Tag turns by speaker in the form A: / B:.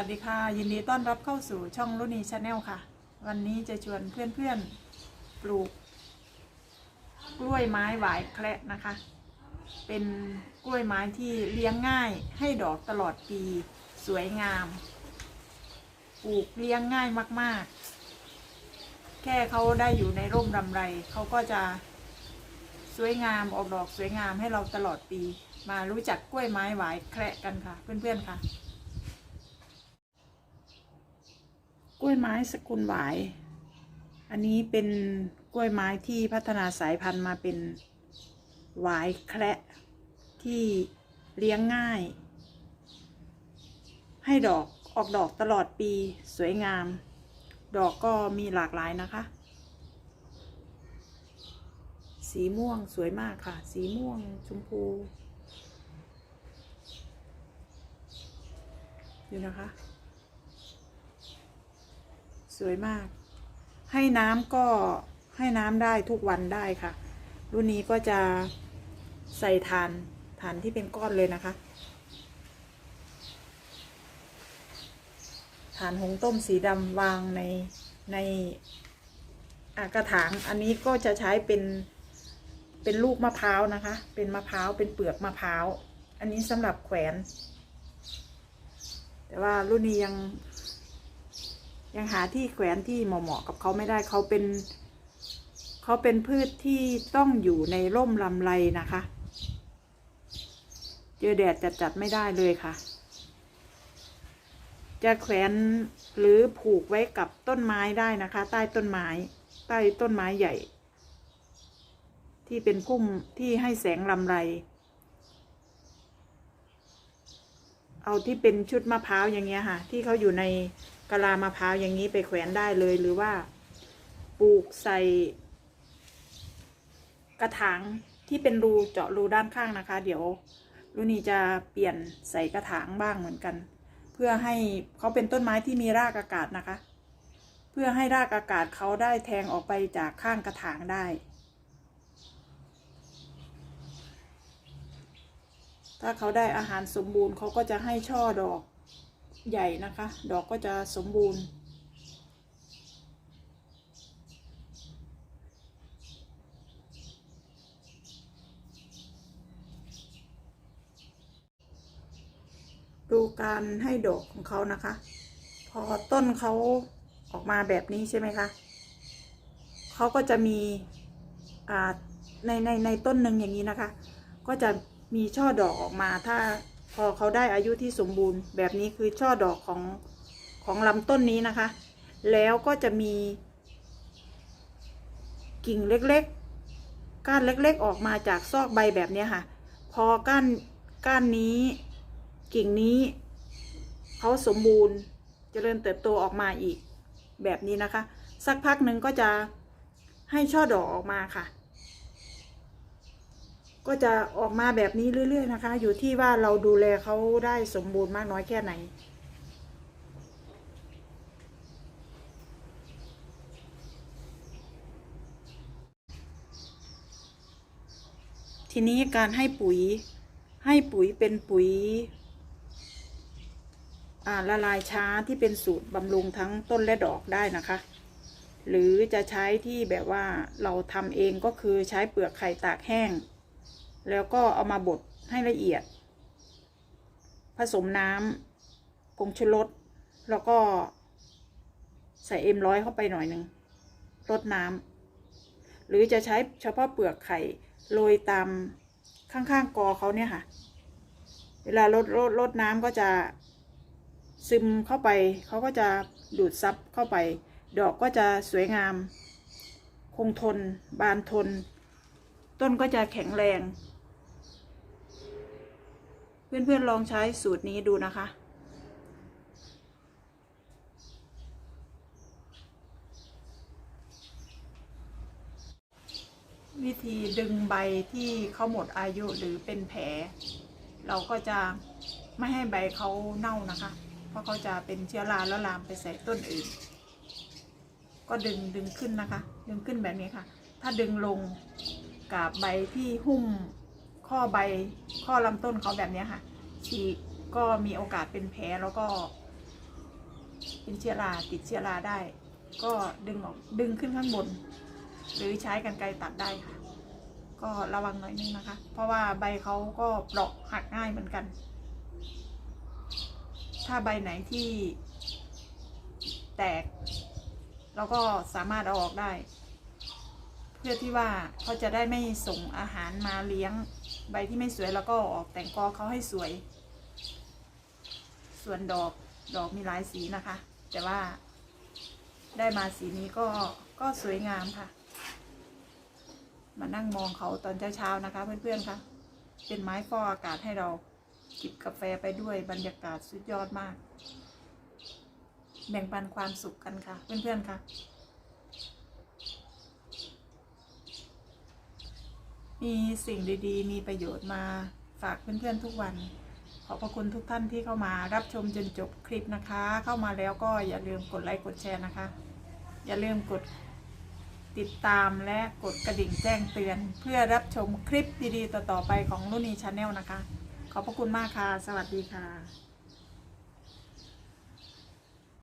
A: วัสดีค่ะ ยินดีต้อนรับเข้าสู่ช่องรุนีชาแนลค่ะ วันนี้จะชวนเพื่อนๆปลูก กล้วยไม้หวายแคระนะคะ เป็นกล้วยไม้ที่เลี้ยงง่ายให้ดอกตลอดปี สวยงาม ปลูกเลี้ยงง่ายมากๆ แค่เขาได้อยู่ในร่มรำไรเขาก็จะสวยงามออกดอกสวยงามให้เราตลอดปี มารู้จักกล้วยไม้หวายแคระกันค่ะ เพื่อนๆค่ะ ก ล้วยไม้สกุลหวาย อันนี้เป็นกล้วยไม้ที่พัฒนาสายพันธุ์มาเป็นหวายแคระที่เลี้ยงง่าย ให้ดอกออกดอกตลอดปีสวยงาม ดอกก็มีหลากหลายนะคะ สีม่วงสวยมากค่ะ สีม่วงชมพูดูนะคะ สวยมาก ให้น้ำก็ให้น้ำได้ทุกวันได้ค่ะ รุ่นนี้ก็จะใส่ทานทานที่เป็นก้อนเลยนะคะฐานหงต้มสีดำวางในในกระถาง อันนี้ก็จะใช้เป็นเป็นลูกมะพร้าวนะคะ เป็นมะพร้าวเป็นเปลือกมะพร้าว อันนี้สำหรับแขวน แต่ว่ารุ่นนี้ยัง ยังหาที่แขวนที่เหมาะๆกับเขาไม่ได้เขาเป็นเขาเป็นพืชที่ต้องอยู่ในร่มลำไรนะคะ เจอแดดจัดๆไม่ได้เลยค่ะ จะแขวนหรือผูกไว้กับต้นไม้ได้นะคะ ใต้ต้นไม้ ใต้ต้นไม้ใหญ่ ที่เป็นพุ่มที่ให้แสงลำไรเอาที่เป็นชุดมะพร้าวอย่างเงี้ยค่ะ ที่เขาอยู่ใน กะลามะพร้าวอย่างนี้ไปแขวนได้เลยหรือว่าปลูกใส่ กระถางที่เป็นรูเจาะรูด้านข้างนะคะ เดี๋ยวรุนีจะเปลี่ยนใส่กระถางบ้างเหมือนกัน เพื่อให้เขาเป็นต้นไม้ที่มีรากอากาศนะคะ เพื่อให้รากอากาศเขาได้แทงออกไปจากข้างกระถางได้ ถ้าเขาได้อาหารสมบูรณ์เขาก็จะให้ช่อดอก ใหญ่นะคะ ดอกก็จะสมบูรณ์ ดูการให้ดอกของเขานะคะ พอต้นเขาออกมาแบบนี้ใช่ไหมคะเขาก็จะมีในในในต้นหนึ่งอย่างนี้นะคะ ก็จะมีช่อดอกออกมาถ้า พอเขาได้อายุที่สมบูรณ์ แบบนี้คือช่อดอกของของลำต้นนี้นะคะ แล้วก็จะมีกิ่งเล็กๆ ก้านเล็กๆ ออกมาจากซอกใบแบบนี้ค่ะ พอก้านก้านนี้ กิ่งนี้เขาสมบูรณ์เจริญเติบโตออกมาอีกแบบนี้นะคะ สักพักหนึ่งก็จะให้ช่อดอกออกมาค่ะ ก็จะออกมาแบบนี้เรื่อยๆนะคะ อยู่ที่ว่าเราดูแลเขาได้สมบูรณ์มากน้อยแค่ไหน ทีนี้การให้ปุ๋ยให้ปุ๋ยเป็นปุ๋ยละลายช้าที่เป็นสูตรบำรุงทั้งต้นและดอกได้นะคะ หรือจะใช้ที่แบบว่าเราทำเองก็คือใช้เปลือกไข่ตากแห้ง แล้วก็เอามาบดให้ละเอียด ผสมน้ำผงชูรสแล้วก็ใส่เอ็มร้อยเข้าไปหน่อยหนึ่งรดน้ำหรือจะใช้เฉพาะเปลือกไข่โรยตามข้างๆกอเขาเนี่ยค่ะ เวลาลดลดลดน้ำก็จะซึมเข้าไป เขาก็จะดูดซับเข้าไป ดอกก็จะสวยงาม คงทน บานทน ต้นก็จะแข็งแรง เพื่อนๆลองใช้สูตรนี้ดูนะคะ วิธีดึงใบที่เขาหมดอายุหรือเป็นแผล เราก็จะไม่ให้ใบเขาเน่านะคะ เพราะเขาจะเป็นเชื้อราแล้วลามไปใส่ต้นอื่น ก็ดึงดึงขึ้นนะคะ ดึงขึ้นแบบนี้ค่ะ ถ้าดึงลงกับใบที่หุ้ม ข้อใบข้อลำต้นเขาแบบนี้ค่ะ ฉีกก็มีโอกาสเป็นแผลแล้วก็ เป็นเชื้อราติดเชื้อราได้ ก็ดึงออกดึงขึ้นข้างบน หรือใช้กันไกรตัดได้ค่ะ ก็ระวังหน่อยนึงนะคะ เพราะว่าใบเขาก็เปราะหักง่ายเหมือนกัน ถ้าใบไหนที่แตกเราก็สามารถเอาออกได้ เพื่อที่ว่าเขาจะได้ไม่ส่งอาหารมาเลี้ยง ใบที่ไม่สวยแล้วก็ออกแต่งกอเขาให้สวย ส่วนดอกดอกมีหลายสีนะคะ แต่ว่าได้มาสีนี้ก็ก็สวยงามค่ะ มานั่งมองเขาตอนเช้าๆนะคะ เพื่อนๆค่ะ เป็นไม้ฟอกอากาศให้เราจิบกาแฟไปด้วยบรรยากาศสุดยอดมาก แบ่งปันความสุขกันค่ะ เพื่อนๆค่ะ มีสิ่งดีๆ มีประโยชน์มาฝากเพื่อนๆทุกวัน ขอบพระคุณทุกท่านที่เข้ามารับชมจนจบคลิปนะคะ เข้ามาแล้วก็อย่าลืมกดไลค์กดแชร์นะคะ อย่าลืมกดติดตามและกดกระดิ่งแจ้งเตือน เพื่อรับชมคลิปดีๆ ต่อๆไปของรุ่นนี้ชาแนลนะคะ ขอบพระคุณมากค่ะ สวัสดีค่ะ